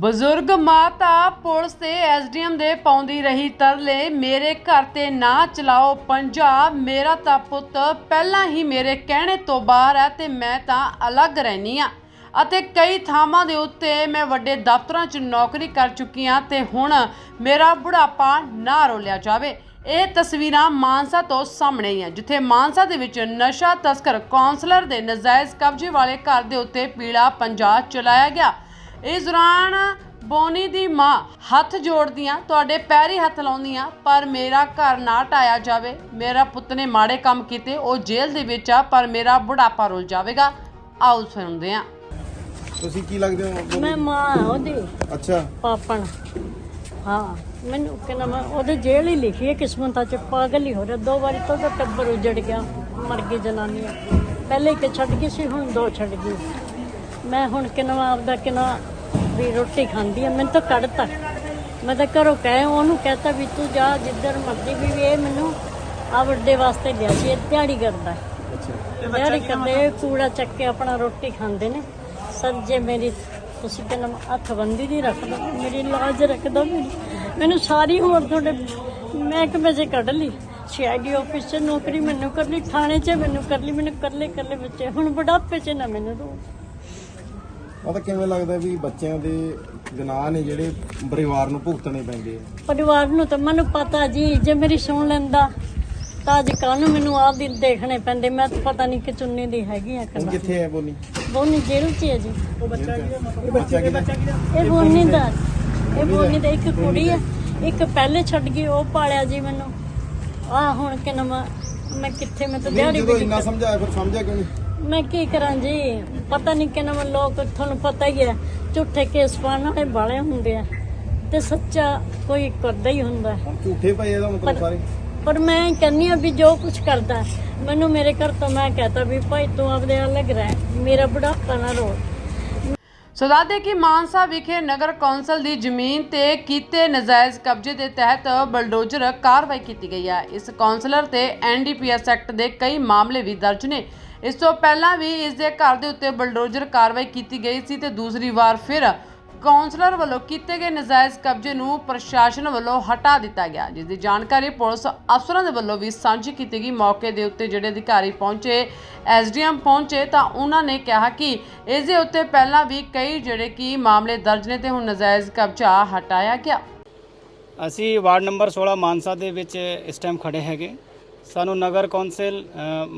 ਬਜ਼ੁਰਗ ਮਾਤਾ ਪੁਲਿਸ ਤੇ ਐਸਡੀਐਮ ਦੇ ਪਾਉਂਦੀ ਰਹੀ ਤਰਲੇ, ਮੇਰੇ ਘਰ ਤੇ ਨਾ ਚਲਾਓ ਪੰਜਾਬ, ਮੇਰਾ ਤਾਂ ਪੁੱਤ ਪਹਿਲਾਂ ਹੀ ਮੇਰੇ ਕਹਿਣੇ ਤੋਂ ਬਾਹਰ ਹੈ ਤੇ ਮੈਂ ਤਾਂ ਅਲੱਗ ਰਹਿਨੀ ਆ ਅਤੇ ਕਈ ਥਾਵਾਂ ਦੇ ਉੱਤੇ ਮੈਂ ਵੱਡੇ ਦਫ਼ਤਰਾਂ 'ਚ ਨੌਕਰੀ ਕਰ ਚੁੱਕੀ ਹਾਂ ਤੇ ਹੁਣ ਮੇਰਾ ਬੁਢਾਪਾ ਨਾ ਰੋਲਿਆ ਜਾਵੇ। ਇਹ ਤਸਵੀਰਾਂ ਮਾਨਸਾ ਤੋਂ ਸਾਹਮਣੇ ਹੀ ਆ ਜਿੱਥੇ ਮਾਨਸਾ ਦੇ ਵਿੱਚ ਨਸ਼ਾ ਤਸਕਰ ਕਾਉਂਸਲਰ ਦੇ ਨਜਾਇਜ਼ ਕਬਜ਼ੇ ਵਾਲੇ ਘਰ ਦੇ ਉੱਤੇ ਪੀਲਾ ਪੰਜਾ ਚਲਾਇਆ ਗਿਆ। ਇਸ ਦੌਰਾਨ ਬੋਨੀ ਦੀ ਮਾਂ ਹੱਥ ਜੋੜਦੀਆਂ ਤੁਹਾਡੇ ਪੈਰੀ ਹੱਥ ਲਾਉਂਦੀਆਂ ਪਰ ਮੇਰਾ ਘਰ ਨਾ ਢਾਇਆ ਜਾਵੇ। ਮੇਰਾ ਪੁੱਤ ਨੇ ਮਾੜੇ ਕੰਮ ਕੀਤੇ ਉਹ ਜੇਲ੍ਹ ਦੇ ਵਿੱਚ ਆ ਪਰ ਮੇਰਾ ਬੁਢਾਪਾ ਰੁਲ ਜਾਵੇਗਾ। ਆਓ ਸੁਣਦੇ ਹਾਂ। ਤੁਸੀਂ ਕੀ ਲੱਗਦੇ ਹੋ ਮੈਂ ਮਾਂ ਉਹਦੀ। ਅੱਛਾ। ਪਾਪਣ। ਹਾਂ ਮੈਨੂੰ ਕਹਿੰਦਾ ਮੈਂ ਉਹਦੇ ਜੇਲ੍ਹ ਹੀ ਲਿਖੀ ਹੈ ਕਿਸਮਤਾਂ ਚ ਪਾਗਲ ਹੀ ਹੋ ਰਿਹਾ। ਦੋ ਵਾਰੀ ਤਾਂ ਉਹਦਾ ਟੱਬਰ ਉਜੜ ਗਿਆ ਮਰ ਗਈ ਜਨਾਨੀ। ਪਹਿਲੇ ਇੱਕ ਛੱਡ ਗਈ ਸੀ ਹੁਣ ਦੋ ਛੱਡ ਗਈ। ਮੈਂ ਹੁਣ ਕਿਨਵਾ ਆਪਦਾ ਕਿਨਾ ਵੀ ਰੋਟੀ ਖਾਂਦੀ ਆ ਮੈਨੂੰ ਤਾਂ ਕੱਢਤਾ ਮੈਂ ਤਾਂ ਘਰੋਂ ਕਹੇ ਉਹਨੂੰ ਕਹਤਾ ਵੀ ਤੂੰ ਜਾ ਜਿੱਧਰ ਮਰਜ਼ੀ ਵੀ ਇਹ ਮੈਨੂੰ ਆ ਵੱਡੇ ਵਾਸਤੇ ਲਿਆ ਸੀ ਇਹ ਦਿਹਾੜੀ ਕਰਦਾ। ਅੱਛਾ। ਦਿਹਾੜੀ ਕਰਦੇ ਕੂੜਾ ਚੱਕ ਕੇ ਆਪਣਾ ਰੋਟੀ ਖਾਂਦੇ ਨੇ। ਸਰ ਜੇ ਮੇਰੀ ਤੁਸੀਂ ਕਹਿੰਦਾ ਹੱਥ ਬੰਦੀ ਦੀ ਰੱਖ ਦੋ ਮੇਰੀ ਲਾਜ ਰੱਖ ਦੋ। ਮੇਰੀ ਮੈਨੂੰ ਸਾਰੀ ਉਮਰ ਤੁਹਾਡੇ ਮਹਿਕਮੇ 'ਚ ਕੱਢ ਲਈ। ਸੀਆਈਡੀ ਆਫਿਸ 'ਚ ਨੌਕਰੀ ਮੈਨੂੰ ਕਰ ਲਈ ਥਾਣੇ 'ਚ ਮੈਨੂੰ ਕਰ ਲਈ ਮੈਨੂੰ ਕੱਲੇ ਕੱਲੇ ਬੱਚੇ ਹੁਣ ਬੁਢਾਪੇ 'ਚ ਨਾ ਮੈਨੂੰ ਦੋ। ਉਹ ਤਾਂ ਕਿਵੇਂ ਲੱਗਦਾ ਵੀ ਬੱਚਿਆਂ ਦੇ ਗੁਨਾਹ ਨੇ ਜਿਹੜੇ ਪਰਿਵਾਰ ਨੂੰ ਭੁਗਤਣੇ ਪੈਂਦੇ ਆ? ਪਰਿਵਾਰ ਨੂੰ ਤਾਂ ਮੈਨੂੰ ਪਤਾ ਜੀ ਜੇ ਮੇਰੀ ਸੁਣ ਲੈਂਦਾ ਤਾਂ ਅੱਜ ਕੱਲ੍ਹ ਨੂੰ ਮੈਨੂੰ ਆਪ ਦਿਨ ਦੇਖਣੇ ਪੈਂਦੇ ਮੈਂ ਤਾਂ ਪਤਾ ਨਹੀਂ ਕਿ ਚੁੰਨੀ ਦੀ ਹੈਗੀ ਆ ਹੁਣ ਕਲਾ ਕਿੱਥੇ ਹੈ ਬੋਨੀ? ਬੋਨੀ ਜੇਲ੍ਹ 'ਚ ਹੈ ਜੀ। ਇਹ ਬੱਚਾ ਕਿਹਦਾ? ਇਹ ਬੋਨੀ ਦਾ ਇਹ ਬੋਨੀ ਦਾ ਇੱਕ ਕੁੜੀ ਹੈ। ਇੱਕ ਪਹਿਲੇ ਛੱਡ ਗਈ ਉਹ ਪਾਲਿਆ ਜੀ ਮੈਨੂੰ। ਆ ਹੁਣ ਕਿ ਨਾ ਮੈਂ ਕਿੱਥੇ ਮੈਂ ਤਾਂ ਨਹੀਂ ਦਿਹਾੜੀ ਜਦੋਂ ਵੀ ਇੰਨਾ ਸਮਝਾਇਆ ਫਿਰ ਸਮਝਿਆ ਕਿਉਂ ਨਹੀਂ? ਮੈਂ ਕੀ ਕਰਾਂ ਜੀ? ਪਤਾ ਨਹੀਂ ਕਿ ਨਾ ਲੋਕ ਤੁਹਾਨੂੰ ਪਤਾ ਹੀ ਹੈ ਝੂਠੇ ਕੇਸ ਪਾਉਣ ਵਾਲੇ ਬਾਲੇ ਹੁੰਦੇ ਆ। ਤੇ ਸੱਚਾ ਕੋਈ ਕਰਦਾ ਹੀ ਹੁੰਦਾ। ਹੈ। ਝੂਠੇ ਪਏ ਇਹਦਾ ਮਤਲਬ ਪਰ- ਸਾਰੇ। ਪਰ ਮੈਂ ਕਹਿੰਨੀ ਆ ਵੀ ਜੋ ਕੁਝ ਕਰਦਾ ਮੈਨੂੰ ਮੇਰੇ ਘਰ ਤੋਂ ਮੈਂ ਕਹਤਾ ਵੀ ਭਾਈ ਤੂੰ ਆਪਦੇ ਅਲੱਗ ਰਹਿ ਮੇਰਾ ਬੁਢਾਪਾ ਨਾ ਰੋ ਸੋ ਦੱਸਦੇ ਕਿ ਮਾਨਸਾ ਵਿਖੇ ਨਗਰ ਕੌਂਸਲ ਦੀ ਜ਼ਮੀਨ ਤੇ ਕੀਤੇ ਨਜਾਇਜ਼ ਕਬਜ਼ੇ ਦੇ ਤਹਿਤ ਬਲਡੋਜ਼ਰ ਕਾਰਵਾਈ ਕੀਤੀ ਗਈ ਹੈ। ਇਸ ਕੌਂਸਲਰ ਤੇ ਐਨਡੀਪੀਐਸ ਐਕਟ ਦੇ ਕਈ ਮਾਮਲੇ ਵੀ ਦਰਜ ਨੇ। ਇਸ ਤੋਂ ਪਹਿਲਾਂ ਵੀ ਇਸ ਦੇ ਘਰ ਦੇ ਉੱਤੇ ਬਲਡੋਜ਼ਰ ਕਾਰਵਾਈ ਕੀਤੀ ਗਈ ਸੀ ਤੇ ਦੂਸਰੀ ਵਾਰ ਫਿਰ ਕੌਂਸਲਰ ਵੱਲੋਂ ਕੀਤੇ ਗਏ ਨਜਾਇਜ਼ ਕਬਜ਼ੇ ਨੂੰ ਪ੍ਰਸ਼ਾਸਨ ਵੱਲੋਂ ਹਟਾ ਦਿੱਤਾ ਗਿਆ, ਜਿਸ ਦੀ ਜਾਣਕਾਰੀ ਪੁਲਿਸ ਅਫਸਰਾਂ ਦੇ ਵੱਲੋਂ ਵੀ ਸਾਂਝੀ ਕੀਤੀ ਗਈ। ਮੌਕੇ ਦੇ ਉੱਤੇ ਜਿਹੜੇ ਅਧਿਕਾਰੀ ਪਹੁੰਚੇ, ਐਸਡੀਐਮ ਪਹੁੰਚੇ ਤਾਂ ਉਹਨਾਂ ਨੇ ਕਿਹਾ ਕਿ ਇਸ ਦੇ ਉੱਤੇ ਪਹਿਲਾਂ ਵੀ ਕਈ ਜਿਹੜੇ ਕਿ ਮਾਮਲੇ ਦਰਜ ਨੇ ਤੇ ਹੁਣ ਨਜਾਇਜ਼ ਕਬਜ਼ਾ ਹਟਾਇਆ ਗਿਆ। ਅਸੀਂ ਵਾਰਡ ਨੰਬਰ 16 ਮਾਨਸਾ ਦੇ ਵਿੱਚ ਇਸ ਟਾਈਮ ਖੜੇ ਹੈਗੇ। ਸਾਨੂੰ ਨਗਰ ਕੌਂਸਲ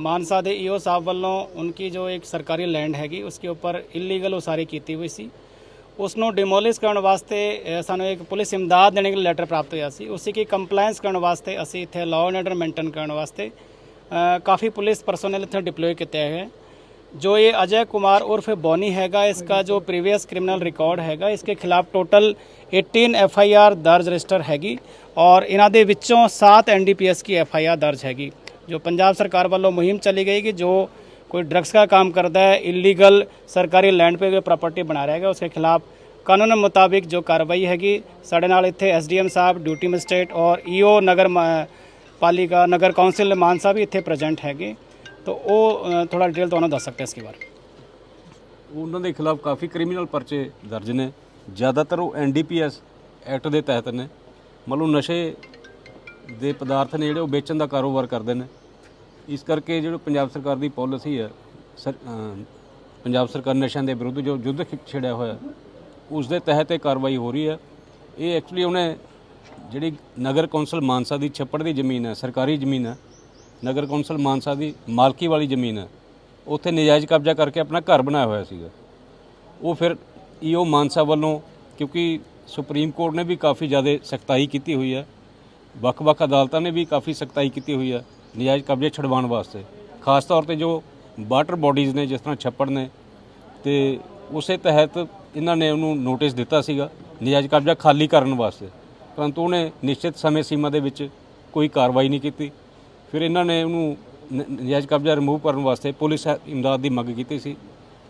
ਮਾਨਸਾ ਦੇ ਈਓ ਸਾਹਿਬ ਵੱਲੋਂ ਉਨਕੀ ਜੋ ਇੱਕ ਸਰਕਾਰੀ ਲੈਂਡ ਹੈਗੀ, ਉਸਕੇ ਉੱਪਰ ਇਲੀਗਲ ਉਸਾਰੀ ਕੀਤੀ ਹੋਈ ਸੀ। ਉਸ ਨੂੰ ਡਿਮੋਲਿਸ਼ ਕਰਨ ਵਾਸਤੇ ਸਾਨੂੰ ਇੱਕ ਪੁਲਿਸ ਇਮਦਾਦ ਦੇਣ ਲਈ ਲੈਟਰ ਪ੍ਰਾਪਤ ਹੋਇਆ ਸੀ। ਉਸੇ ਕੀ ਕੰਪਲਾਈਂਸ ਕਰਨ ਵਾਸਤੇ ਅਸੀਂ ਇੱਥੇ ਲਾਅ ਐਂਡ ਆਰਡਰ ਮੇਨਟੇਨ ਕਰਨ ਵਾਸਤੇ ਕਾਫੀ ਪੁਲਿਸ ਪਰਸੋਨਲ ਇੱਥੇ ਡਿਪਲੋਏ ਕੀਤੇ ਹੋਏ ਹੈ। जो ये अजय कुमार उर्फ़ बोनी हैगा, इसका जो प्रीवियस क्रिमिनल रिकॉर्ड हैगा, इसके खिलाफ टोटल 18 एफआईआर दर्ज रजिस्टर हैगी और इन्होंने विचों सात एनडीपीएस की एफआईआर दर्ज हैगी। जो पंजाब सरकार वालों मुहिम चली गई कि जो कोई ड्रग्स का काम करता है, इलीगल सरकारी लैंड पे कोई प्रॉपर्टी बना रहेगा उसके खिलाफ कानून मुताबिक जो कार्रवाई हैगी, साढ़े नाल इतने एस डी एम साहब, ड्यूटी मजिस्ट्रेट और ईओ नगर पालिका, नगर काउंसिल मानसा भी इतने प्रजेंट हैगी। तो वो थोड़ा डिटेल ਤੁਹਾਨੂੰ ਦੱਸ ਸਕਦੇ ਇਸ ਕੇ ਬਾਰੇ ਉਹਨਾਂ ਦੇ ਖਿਲਾਫ ਕਾਫੀ ਕ੍ਰਿਮੀਨਲ ਪਰਚੇ ਦਰਜ ਨੇ ਜ਼ਿਆਦਾਤਰ ਉਹ ਐਨਡੀਪੀਐਸ ਐਕਟ ਦੇ ਤਹਿਤ ਨੇ ਮਤਲਬ ਨਸ਼ੇ ਦੇ ਪਦਾਰਥ ਨੇ ਜਿਹੜੇ ਉਹ ਵੇਚਣ ਦਾ ਕਾਰੋਬਾਰ ਕਰਦੇ ਨੇ ਇਸ ਕਰਕੇ ਜਿਹੜੀ ਪੰਜਾਬ ਸਰਕਾਰ ਦੀ ਪਾਲਿਸੀ ਹੈ ਸਰ- ਅਮ ਪੰਜਾਬ ਸਰਕਾਰ ਨਸ਼ਿਆਂ ਦੇ ਵਿਰੁੱਧ ਜੋ ਯੁੱਧ ਖਿ- ਛੇੜਿਆ ਹੋਇਆ ਉਸ ਦੇ ਤਹਿਤ ਇਹ ਕਾਰਵਾਈ ਹੋ ਰਹੀ ਹੈ ਇਹ ਐਕਚੁਅਲੀ ਉਹਨੇ ਜਿਹੜੀ ਨਗਰ ਕੌਂਸਲ ਮਾਨਸਾ ਦੀ ਛੱਪੜ ਦੀ ਜ਼ਮੀਨ ਹੈ ਸਰਕਾਰੀ ਜ਼ਮੀਨ ਹੈ ਨਗਰ ਕੌਂਸਲ ਮਾਨਸਾ ਦੀ ਮਾਲਕੀ ਵਾਲੀ ਜ਼ਮੀਨ ਹੈ। ਉੱਥੇ ਨਜਾਇਜ਼ ਕਬਜ਼ਾ ਕਰਕੇ ਆਪਣਾ ਘਰ ਬਣਾਇਆ ਹੋਇਆ ਸੀਗਾ। ਉਹ ਫਿਰ ਈਓ ਮਾਨਸਾ ਵੱਲੋਂ, ਕਿਉਂਕਿ ਸੁਪਰੀਮ ਕੋਰਟ ਨੇ ਵੀ ਕਾਫੀ ਜ਼ਿਆਦਾ ਸਖਤਾਈ ਕੀਤੀ ਹੋਈ ਹੈ, ਵੱਖ-ਵੱਖ ਅਦਾਲਤਾਂ ਨੇ ਵੀ ਕਾਫੀ ਸਖਤਾਈ ਕੀਤੀ ਹੋਈ ਹੈ ਨਜਾਇਜ਼ ਕਬਜ਼ੇ ਛਡਵਾਉਣ ਵਾਸਤੇ। ਖਾਸ ਤੌਰ ਤੇ ਜੋ ਵਾਟਰ ਬਾਡੀਜ਼ ਨੇ, ਜਿਸ ਤਰ੍ਹਾਂ ਛੱਪੜ ਨੇ, ਤੇ ਉਸੇ ਤਹਿਤ ਇਹਨਾਂ ਨੇ ਉਹਨੂੰ ਨੋਟਿਸ ਦਿੱਤਾ ਸੀਗਾ ਨਜਾਇਜ਼ ਕਬਜ਼ਾ ਖਾਲੀ ਕਰਨ ਵਾਸਤੇ। ਪਰੰਤੂ ਉਹਨੇ ਨਿਸ਼ਚਿਤ ਸਮੇਂ ਸੀਮਾ ਦੇ ਵਿੱਚ ਕੋਈ ਕਾਰਵਾਈ ਨਹੀਂ ਕੀਤੀ। ਫਿਰ ਇਹਨਾਂ ਨੇ ਉਹਨੂੰ ਨ- ਨਜਾਇਜ਼ ਕਬਜ਼ਾ ਰਿਮੂਵ ਕਰਨ ਵਾਸਤੇ ਪੁਲਿਸ ਇਮਦਾਦ ਦੀ ਮੰਗ ਕੀਤੀ ਸੀ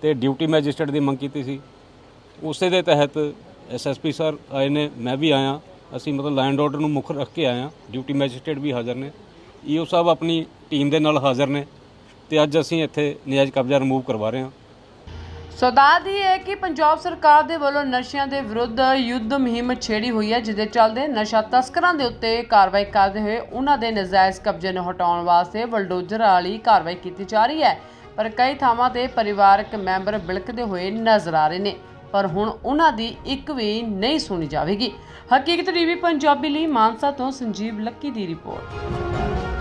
ਤੇ ਡਿਊਟੀ ਮੈਜਿਸਟਰੇਟ ਦੀ ਮੰਗ ਕੀਤੀ ਸੀ। ਉਸੇ ਦੇ ਤਹਿਤ ਐਸਐਸਪੀ ਸਰ ਆਏ ਨੇ, ਮੈਂ ਵੀ ਆਇਆ। ਅਸੀਂ ਮਤਲਬ ਲੈਂਡ ਆਰਡਰ ਨੂੰ ਮੁੱਖ ਰੱਖ ਕੇ ਆਇਆ। ਡਿਊਟੀ ਮੈਜਿਸਟਰੇਟ ਵੀ ਹਾਜ਼ਰ ਨੇ। ਈਓ ਸਾਹਿਬ ਆਪਣੀ ਟੀਮ ਦੇ ਨਾਲ ਹਾਜ਼ਰ ਨੇ ਤੇ ਅੱਜ ਅਸੀਂ ਇੱਥੇ ਨਜਾਇਜ਼ ਕਬਜ਼ਾ ਰਿਮੂਵ ਕਰਵਾ ਰਹੇ ਹਾਂ। ਸੋ ਦੱਸਦੀ ਹੈ ਕਿ ਪੰਜਾਬ ਸਰਕਾਰ ਦੇ ਵੱਲੋਂ ਨਸ਼ਿਆਂ ਦੇ ਵਿਰੁੱਧ ਯੁੱਧ ਮੁਹਿੰਮ ਛੇੜੀ ਹੋਈ ਹੈ, ਜਿਹਦੇ ਚੱਲਦੇ ਨਸ਼ਾ ਤਸਕਰਾਂ ਦੇ ਉੱਤੇ ਕਾਰਵਾਈ ਕਰਦੇ ਹੋਏ ਉਹਨਾਂ ਦੇ ਨਜਾਇਜ਼ ਕਬਜ਼ੇ ਨੂੰ ਹਟਾਉਣ ਵਾਸਤੇ ਬਲਡੋਜ਼ਰ ਵਾਲੀ ਕਾਰਵਾਈ ਕੀਤੀ ਜਾ ਰਹੀ ਹੈ। ਪਰ ਕਈ ਥਾਵਾਂ ਤੇ ਪਰਿਵਾਰਕ ਮੈਂਬਰ ਬਿਲਕਦੇ ਹੋਏ ਨਜ਼ਰ ਆ ਰਹੇ ਨੇ, ਪਰ ਹੁਣ ਉਹਨਾਂ ਦੀ ਇੱਕ ਵੀ ਨਹੀਂ ਸੁਣੀ ਜਾਵੇਗੀ। ਹਕੀਕਤ ਟੀਵੀ ਪੰਜਾਬੀ ਲਈ ਮਾਨਸਾ ਤੋਂ ਸੰਜੀਵ ਲੱਕੀ ਦੀ ਰਿਪੋਰਟ।